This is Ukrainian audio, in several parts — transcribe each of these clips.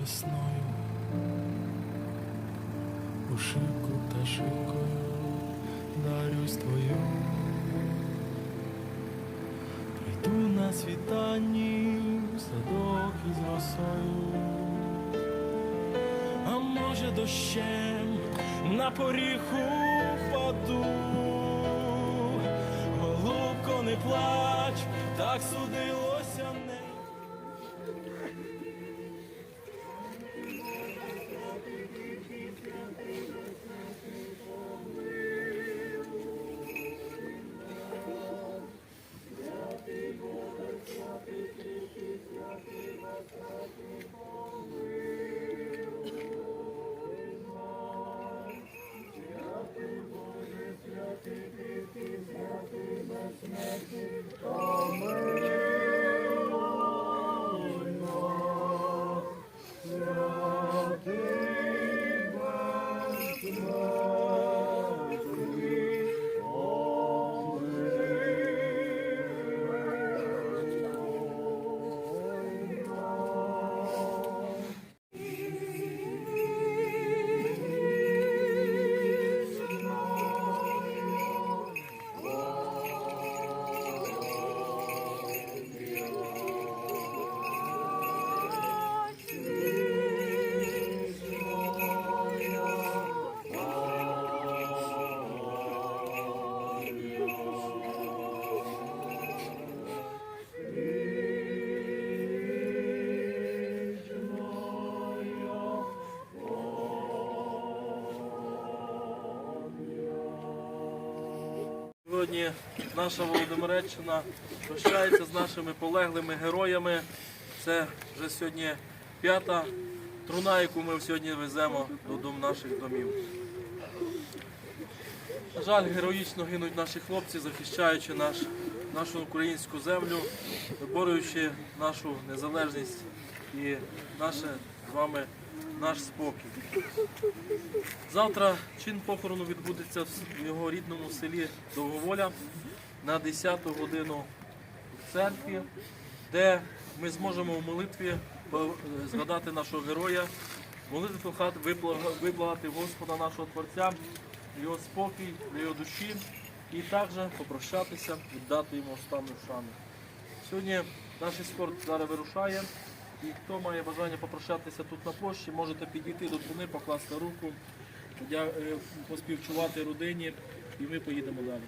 весною, у шибку та шибкою дарюсь твою. Прийду на світанні в садок із росою, а може дощем на поріг упаду. Голубко, не плач, так судилося Сьогодні наша Володимиреччина прощається з нашими полеглими героями. Це вже сьогодні п'ята труна, яку ми сьогодні веземо додому наших домів. На жаль, героїчно гинуть наші хлопці, захищаючи наш, нашу українську землю, виборюючи нашу незалежність і наше з вами наш спокій. Завтра чин похорону відбудеться в його рідному селі Довговоля на 10 годину в церкві, де ми зможемо в молитві по- згадати нашого героя, прохати, виблагати Господа нашого Творця, його спокій, його душі і також попрощатися, віддати йому останню шану. Сьогодні наш ескорт зараз вирушає. І хто має бажання попрощатися тут на площі, можете підійти до труни, покласти руку, е, поспівчувати родині, і ми поїдемо далі.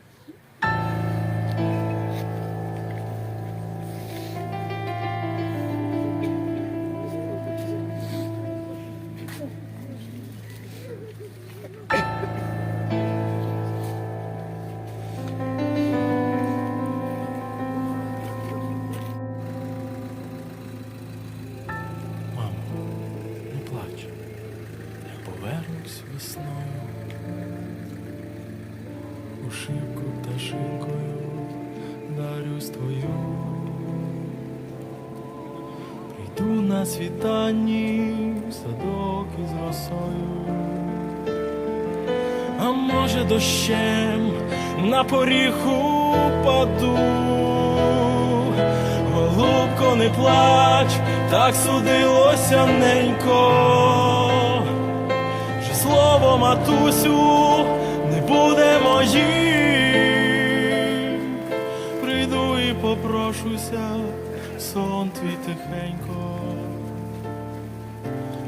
Повернусь весною. У шибку та шибкою дарюсь твою. Прийду на світанні в садок із росою. А може дощем на поріг упаду. Голубко, не плач, так судилося ненько. Матусю не буде моїм. Прийду і попрошуся, сон твій тихенько.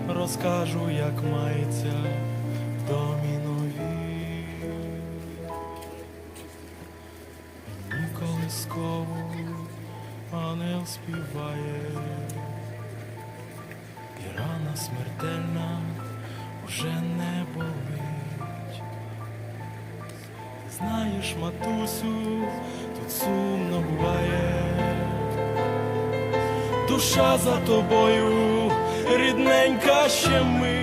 Розкажу, як мається в домі нові. Мені колискову ангел співає, і рана смертельна уже не болить. Знаєш, матусю, тут сумно буває. Душа за тобою, рідненька ще ми.